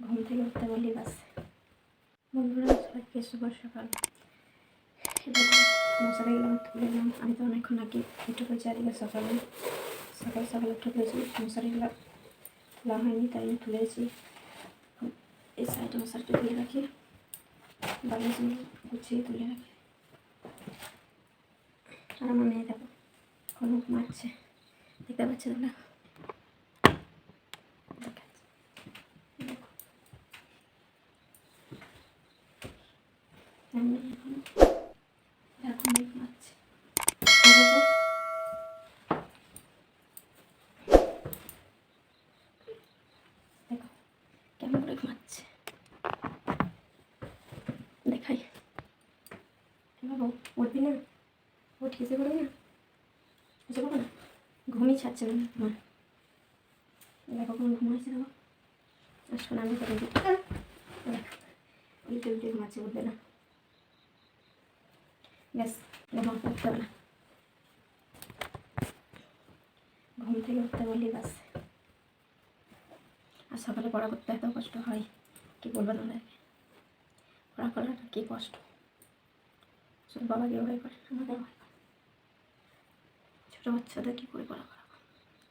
ঘুম থেকে উঠতে বললি বাস বন্ধুরা, সবাইকে শুভ সকাল। মশারি গেলাম তুলে নিলাম আমি তো অনেকক্ষণ আগে উঠে পড়েছি আজকে সকালে সকাল সকাল উঠে পড়েছি মশারিগুলো খোলা হয়নি, তাই আমি তুলেছি এই সাইডে মশারিটা তুলে রাখি। বালিশগুলো গুছিয়ে তুলে রাখি। আর আমার মেয়ে দেখো কোনো মারছে। দেখতে পাচ্ছে না দেখাচ্ছি। দেখো। আমি এখন ঘুমাচ্ছে দেখো। কেমন করে তোমার দেখো কোন ঘুমাচ্ছে দেখো আর শোনা আমি দেখো ঘুমাচ্ছে উঠবে না ব্যাস ঘুমা করতে না ঘুম থেকে উঠতে বললি ব্যাস আর সকালে পড়া করতে এত কষ্ট হয়, কি বলব তোমাদেরকে পড়া করাটা কী কষ্ট? শুধু বাবাকে ভয় করে, আমাদের করে। ছোটো বাচ্চাদের কী করে পড়া করা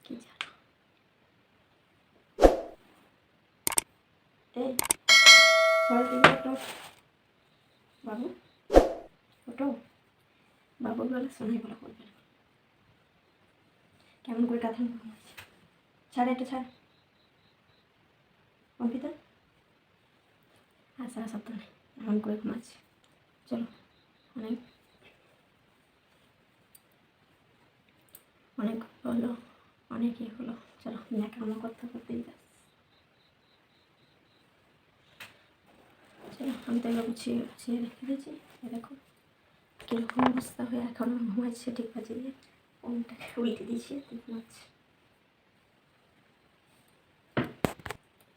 কী জানো? এই দিকে ওটো বাবু ওটো বাবু বলে শোনাই বলা করবে। না কেমন করে কাঁথা ঘুমাচ্ছে ছাড় এটা ছাড়। অঙ্কিতা? আর সারা সপ্তাহ নেই এমন করে ঘুমাচ্ছে। চলো, অনেক। অনেক হলো অনেক ইয়ে হলো। চলো দেখানো করতে করতেই যাস চলো, আমি তো এবার গুছিয়ে রেখে দিয়েছি। দেখো। কীরকম অবস্থা হয়ে এখন ঘুমাচ্ছে? ঠিক আছে দিয়ে ফোনটাকে উল্টে দিয়েছি ঘুমাচ্ছে।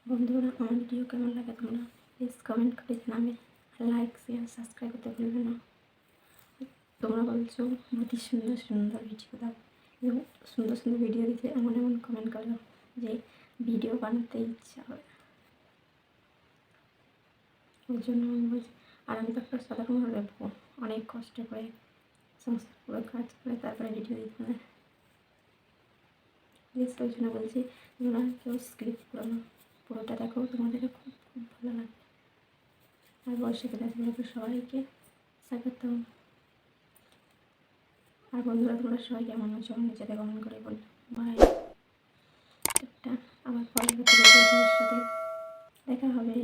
বন্ধুরা আমার ভিডিও কেমন লাগে তোমরা? প্লিজ কমেন্ট করে জানাবে। লাইক শেয়ার সাবস্ক্রাইব করতে ভুলবে না। তোমরা বলছো, অতি সুন্দর সুন্দর ভিডিও দাও। এবং সুন্দর সুন্দর ভিডিও দিতে এমন এমন কমেন্ট করো যে ভিডিও বানাতে ইচ্ছা হয় ওই জন্য আমি বলছি আর আমি তো একটা সাধারণ দেখব অনেক কষ্ট করে, সমস্ত পুরো কাজ করে, তারপরে ভিডিও দিতে প্লিজ ওই জন্য বলছি, তোমরা কেউ স্ক্রিপ্ট করো না। পুরোটা দেখো তোমাদের খুব খুব ভালো লাগবে। আর বর্ষাকে দেখো সবাইকে স্বাগত আর বন্ধুরা, তোমরা সবাই কেমন আছো? নিচেতে কমেন্ট করে বল। বাই একটা, আবার পরবর্তী সাথে দেখা হবে।